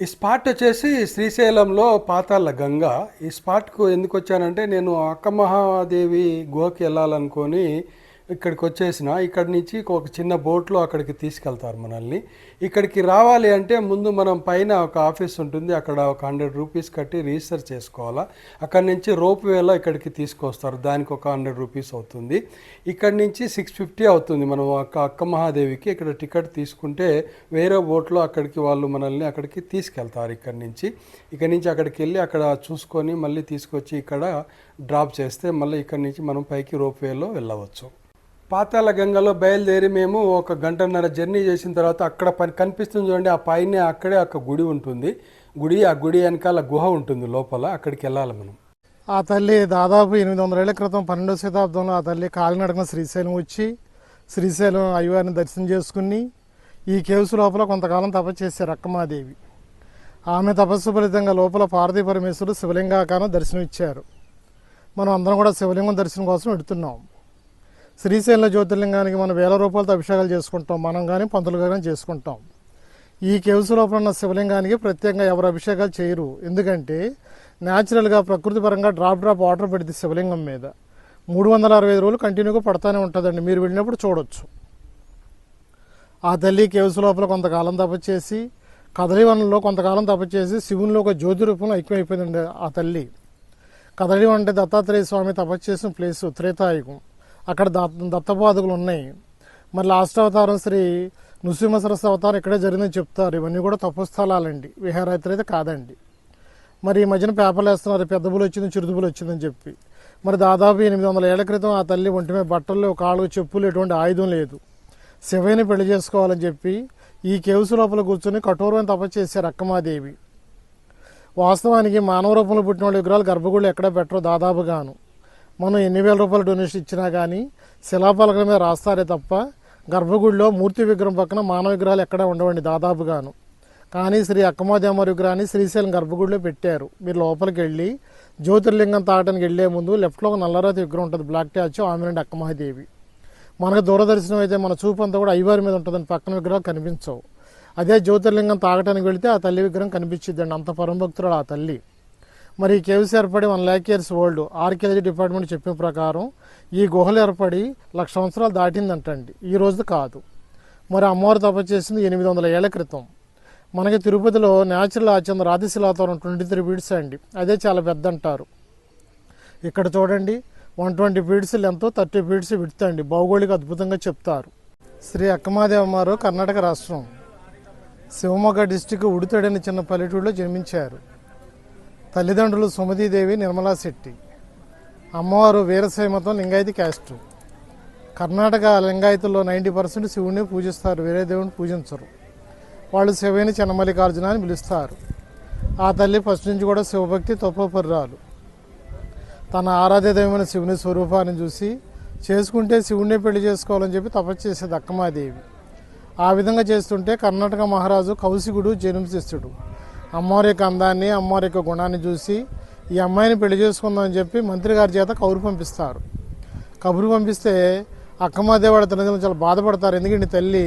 ఈ స్పాట్ వచ్చేసి శ్రీశైలంలో పాతాళ గంగ. ఈ స్పాట్కు ఎందుకు వచ్చానంటే నేను అక్క మహాదేవి గుహకి వెళ్ళాలనుకొని ఇక్కడికి వచ్చేసిన ఇక్కడి నుంచి ఒక చిన్న బోట్లో అక్కడికి తీసుకెళ్తారు మనల్ని. ఇక్కడికి రావాలి అంటే ముందు మనం పైన ఒక ఆఫీస్ ఉంటుంది. అక్కడ ఒక హండ్రెడ్ రూపీస్ కట్టి రిజిస్టర్ చేసుకోవాలా. అక్కడి నుంచి రోప్ వేలో ఇక్కడికి తీసుకొస్తారు. దానికి ఒక హండ్రెడ్ రూపీస్ అవుతుంది. ఇక్కడి నుంచి సిక్స్ ఫిఫ్టీ అవుతుంది. మనం అక్క అక్క మహాదేవికి ఇక్కడ టికెట్ తీసుకుంటే వేరే బోట్లో అక్కడికి వాళ్ళు మనల్ని అక్కడికి తీసుకెళ్తారు ఇక్కడి నుంచి. ఇక్కడి నుంచి అక్కడికి వెళ్ళి అక్కడ చూసుకొని మళ్ళీ తీసుకొచ్చి ఇక్కడ డ్రాప్ చేస్తే మళ్ళీ ఇక్కడి నుంచి మనం పైకి రోప్ వేలో వెళ్ళవచ్చు. పాతాల గంగలో బయలుదేరి మేము ఒక గంటన్నర జర్నీ చేసిన తర్వాత అక్కడ పని కనిపిస్తుంది చూడండి ఆ పైన అక్కడే ఒక గుడి ఉంటుంది. గుడి ఆ గుడి వెనకాల గుహ ఉంటుంది లోపల అక్కడికి వెళ్ళాలి మనం. ఆ తల్లి దాదాపు ఎనిమిది వందల ఏళ్ళ క్రితం పన్నెండవ శతాబ్దంలో ఆ తల్లి కాలినడకన శ్రీశైలం వచ్చి శ్రీశైలం అయ్యవారిని దర్శనం చేసుకుని ఈ కేవ్స్ లోపల కొంతకాలం తపస్సు చేశారు అక్కమాదేవి ఆమె తపస్సు ఫలితంగా లోపల పార్వతీ పరమేశ్వరుడు శివలింగాకారం దర్శనం ఇచ్చారు మనం అందరం కూడా శివలింగం దర్శనం కోసం వెడుతున్నాం శ్రీశైలం జ్యోతిర్లింగానికి మనం వేల రూపాయలతో అభిషేకాలు చేసుకుంటాం. మనం కానీ పంతులు కానీ చేసుకుంటాం. ఈ కేవ్స్ లోపల ఉన్న శివలింగానికి ప్రత్యేకంగా ఎవరు అభిషేకాలు చేయరు. ఎందుకంటే న్యాచురల్గా ప్రకృతి పరంగా డ్రాప్ డ్రాప్ వాటర్ పెడితే శివలింగం మీద. మూడు వందల అరవై ఐదు రోజులు కంటిన్యూగా పడతానే ఉంటుందండి. మీరు వెళ్ళినప్పుడు చూడొచ్చు. ఆ తల్లి కేవ్స్ లోపల కొంతకాలం తపచేసి చేసి కదలివనంలో కొంతకాలం తపచేసి శివునిలో ఒక జ్యోతి రూపంలో ఐక్యమైపోయిందండి ఆ తల్లి. కదలివనం అంటే దత్తాత్రేయ స్వామి తపస్సు చేసిన ప్లేస్ త్రేతాయుగం. అక్కడ దత్త దత్తపాదుకులు ఉన్నాయి. మరి లాస్ట్ అవతారం శ్రీ నృసింహ సరస్సు అవతారం ఇక్కడే జరిగిందని చెప్తారు. ఇవన్నీ కూడా తప్పు స్థలాలండి విహారయాత్ర అయితే కాదండి. మరి ఈ మధ్యన పేపర్లు వేస్తున్నారు. పెద్ద వచ్చింది చిరుదుబులు వచ్చిందని చెప్పి. మరి దాదాపు ఎనిమిది వందల ఏళ్ళ క్రితం ఆ తల్లి ఒంటిమే బట్టల్లో కాళ్ళు చెప్పులు ఎటువంటి ఆయుధం లేదు. శివయ్యని పెళ్ళి చేసుకోవాలని చెప్పి ఈ కేవ్స్ లోపల కూర్చొని కఠోరమైన తపస్సు చేశారు అక్కమాదేవి. వాస్తవానికి మానవ రూపంలో పుట్టిన వాళ్ళ విగ్రహాలు గర్భగుళ్ళు ఎక్కడ పెట్టరు దాదాపుగాను. మనం ఎన్ని వేల రూపాయలు డొనేషన్ ఇచ్చినా కానీ శిలాపలకల మీద రాస్తారే తప్ప గర్భగుడిలో మూర్తి విగ్రహం పక్కన మానవ విగ్రహాలు ఎక్కడ ఉండవండి దాదాపుగాను. కానీ శ్రీ అక్కమాదేమ విగ్రహాన్ని శ్రీశైలం గర్భగుడిలో పెట్టారు. మీరు లోపలికి వెళ్ళి జ్యోతిర్లింగం తాగడానికి వెళ్ళే ముందు లెఫ్ట్లో ఒక నల్లరాతి విగ్రహం ఉంటుంది బ్లాక్ ట్యాచ్ ఆమె నుండి అక్కమహాదేవి. మనకు దూరదర్శనం అయితే మన చూపు అంతా కూడా అయ్యవారి మీద ఉంటుందని పక్కన విగ్రహాలు కనిపించవు. అదే జ్యోతిర్లింగం తాగటానికి వెళితే ఆ తల్లి విగ్రహం కనిపించిద్దండి అంత పరమభక్తురాలు ఆ తల్లి. మరి ఈ కేవ్స్ ఏర్పడి one lakh years old archaeology department చెప్పిన ప్రకారం ఈ గుహలు ఏర్పడి లక్ష సంవత్సరాలు దాటిందంటండి. ఈ రోజు కాదు. మరి అమ్మవారు తప్ప చేసింది ఎనిమిది వందల ఏళ్ళ క్రితం. మనకి తిరుపతిలో న్యాచురల్ ఆచంద రాతిశిలాతోరం ట్వంటీ త్రీ బీడ్స్ అండి. అదే చాలా పెద్ద అంటారు ఇక్కడ చూడండి one twenty feets length thirty feets width అండి. భౌగోళిక అద్భుతంగా చెప్తారు. శ్రీ అక్కమాదేవమ్మారు కర్ణాటక రాష్ట్రం. శివమొగ్గ డిస్టిక్ ఉడితడని చిన్న పల్లెటూరులో జన్మించారు. తల్లిదండ్రులు సుమతీదేవి నిర్మలా శెట్టి. అమ్మవారు వీరశైమతం లింగాయతి క్యాస్ట్. కర్ణాటక లింగాయతుల్లో నైంటీ పర్సెంట్ శివుడిని పూజిస్తారు. వేరే దేవుని పూజించరు. వాళ్ళు శివని చెన్నమల్లికార్జున అని పిలుస్తారు. ఆ తల్లి ఫస్ట్ నుంచి కూడా శివభక్తి తపోపర్రాలు. తన ఆరాధ్యదైవమైన శివుని స్వరూపాన్ని చూసి చేసుకుంటే శివుణ్ణి పెళ్ళి చేసుకోవాలని చెప్పి తపస్సు చేసేది అక్కమాదేవి. ఆ విధంగా చేస్తుంటే కర్ణాటక మహారాజు కౌశికుడు జన్మశిష్యుడు అమ్మవారి యొక్క అందాన్ని అమ్మవారి యొక్క గుణాన్ని చూసి ఈ అమ్మాయిని పెళ్ళి చేసుకుందామని చెప్పి మంత్రి గారి చేత కబురు పంపిస్తారు. కబురు పంపిస్తే అక్కమాదేవాడ తల్లిదండ్రులు చాలా బాధపడతారు. ఎందుకంటే తల్లి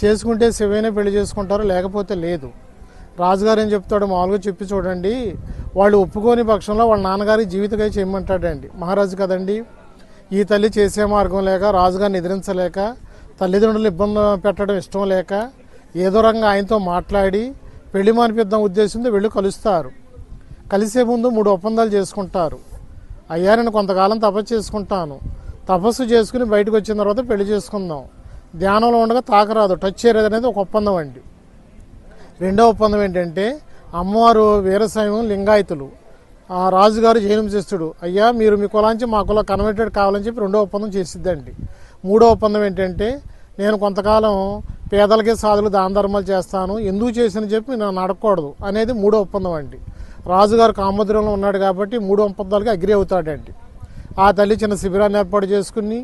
చేసుకుంటే శివైనా పెళ్ళి చేసుకుంటారు లేకపోతే లేదు. రాజుగారు ఏం చెప్తాడు మామూలుగా చెప్పి చూడండి. వాళ్ళు ఒప్పుకోని పక్షంలో వాళ్ళ నాన్నగారి జీవితకై చేయమంటాడండి. మహారాజు కదండి. ఈ తల్లి చేసే మార్గం లేక రాజుగారిని ఎదిరించలేక తల్లిదండ్రులు ఇబ్బంది పెట్టడం ఇష్టం లేక ఏదో రకంగా ఆయనతో మాట్లాడి పెళ్ళి మానిపిద్దాం ఉద్దేశంతో వెళ్ళి కలుస్తారు. కలిసే ముందు మూడు ఒప్పందాలు చేసుకుంటారు. అయ్యా నేను కొంతకాలం తపస్సు చేసుకుంటాను. తపస్సు చేసుకుని బయటకు వచ్చిన తర్వాత పెళ్ళి చేసుకుందాం. ధ్యానంలో ఉండగా తాకరాదు టచ్ చేయలేదు అనేది ఒక ఒప్పందం అండి. రెండో ఒప్పందం ఏంటంటే అమ్మవారు వీరశైవం లింగాయతులు. ఆ రాజుగారు జైనశిస్తుడు అయ్యా మీరు మీ కులాంచి మా కుల కన్వర్టెడ్ కావాలని చెప్పి రెండో ఒప్పందం చేసిద్దండి. మూడో ఒప్పందం ఏంటంటే నేను కొంతకాలం పేదలకి సాధులు దాన ధర్మాలు చేస్తాను ఎందుకు చేసిన చెప్పి నన్ను అడగకూడదు అనేది మూడో ఒప్పందం అండి. రాజుగారు కామోద్రంలో ఉన్నాడు కాబట్టి మూడు ఒప్పందాలకి అగ్రి అవుతాడండి. ఆ తల్లి చిన్న శిబిరాన్ని ఏర్పాటు చేసుకుని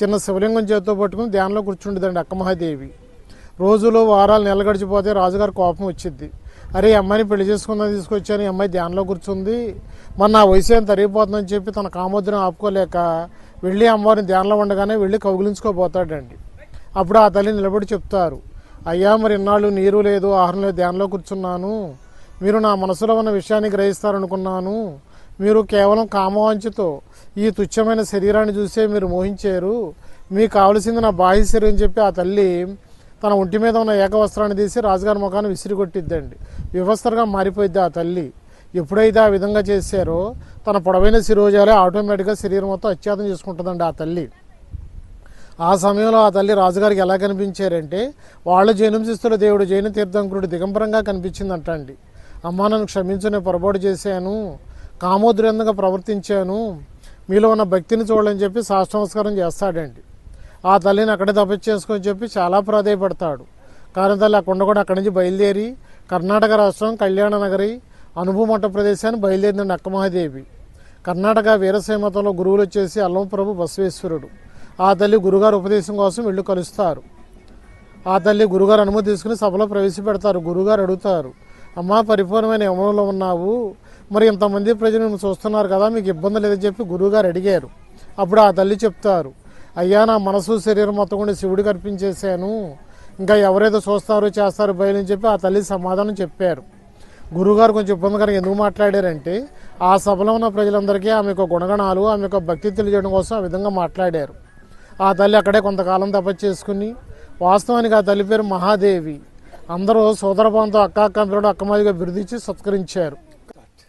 చిన్న శివలింగం చేతితో పట్టుకుని ధ్యానంలో కూర్చుండేదండి అక్కమహాదేవి. రోజులు వారాలు నెల గడిచిపోతే రాజుగారు కోపం వచ్చింది అరే అమ్మాయిని పెళ్ళి చేసుకుందని తీసుకొచ్చాను ఈ అమ్మాయి ధ్యానంలో కూర్చుంది. మన నా వయసు ఏం తరిగిపోతుందని చెప్పి తన కామోద్రం ఆపుకోలేక వెళ్ళి అమ్మవారిని ధ్యానంలో ఉండగానే వెళ్ళి కౌగిలించుకోబోతాడండి. అప్పుడు ఆ తల్లి నిలబడి చెప్తారు అయ్యా మరి ఇన్నాళ్ళు నీరు లేదు ఆహారం లేదు ధ్యానంలో కూర్చున్నాను. మీరు నా మనసులో ఉన్న విషయాన్ని గ్రహిస్తారనుకున్నాను. మీరు కేవలం కామవాంఛతో ఈ తుచ్చమైన శరీరాన్ని చూసే మీరు మోహించారు. మీకు కావలసింది నా బాహ్య శరీరం చెప్పి ఆ తల్లి తన ఒంటి మీద ఉన్న ఏకవస్త్రాన్ని తీసి రాజుగారి ముఖాన్ని విసిరిగొట్టిద్దండి. వివస్త్రగా మారిపోయిద్ది ఆ తల్లి. ఎప్పుడైతే ఆ విధంగా చేశారో తన పొడవైన శిరోజాలే ఆటోమేటిక్గా శరీరం మొత్తం అత్యాతం చేసుకుంటుందండి ఆ తల్లి. ఆ సమయంలో ఆ తల్లి రాజుగారికి ఎలా కనిపించారంటే వాళ్ళ జైనంశిస్తుల దేవుడు జైన తీర్థంకుడు దిగంబరంగా కనిపించిందంట అండి. అమ్మా నన్ను క్షమించు నేను పొరపాటు చేశాను కామోద్రేందంగా ప్రవర్తించాను మీలో ఉన్న భక్తిని చూడని చెప్పి సాష్టనమస్కారం చేస్తాడండి. ఆ తల్లిని అక్కడే తపస్సు చెప్పి చాలా ప్రాధాయపడతాడు. కానీ తల్లి అక్కడ కూడా అక్కడి నుంచి బయలుదేరి కర్ణాటక రాష్ట్రం కళ్యాణ నగరి అనుభవమట్ట ప్రదేశాన్ని బయలుదేరిందండి అక్కమహాదేవి కర్ణాటక వీరశైవ మతంలో గురువులు వచ్చేసి అల్లం ప్రభు బసవేశ్వరుడు. ఆ తల్లి గురుగారు ఉపదేశం కోసం వెళ్ళి కలుస్తారు. ఆ తల్లి గురుగారు అనుమతి తీసుకుని సభలో ప్రవేశపెడతారు. గురుగారు అడుగుతారు అమ్మా పరిపూర్ణమైన యమనంలో ఉన్నావు. మరి ఇంతమంది ప్రజలు చూస్తున్నారు కదా మీకు ఇబ్బంది లేదని చెప్పి గురువుగారు అడిగారు. అప్పుడు ఆ తల్లి చెప్తారు అయ్యా నా మనసు శరీరం మొత్తం కూడా శివుడికి అర్పించేశాను ఇంకా ఎవరైతే చూస్తారో చేస్తారో బయలని చెప్పి ఆ తల్లి సమాధానం చెప్పారు. గురువుగారు కొంచెం ఇబ్బందికరంగా ఎందుకు మాట్లాడారంటే ఆ సభలో ఉన్న ప్రజలందరికీ ఆమె యొక్క గుణగణాలు ఆమె యొక్క భక్తి తెలియజేయడం కోసం ఆ విధంగా మాట్లాడారు. ఆ తల్లి అక్కడే కొంతకాలం తపస్సు చేసుకుని వాస్తవానికి ఆ తల్లి పేరు మహాదేవి. అందరూ సోదరభావంతో అక్క అక్క పిల్లడు అక్కమాదిగా బిరుదిచ్చి సత్కరించారు.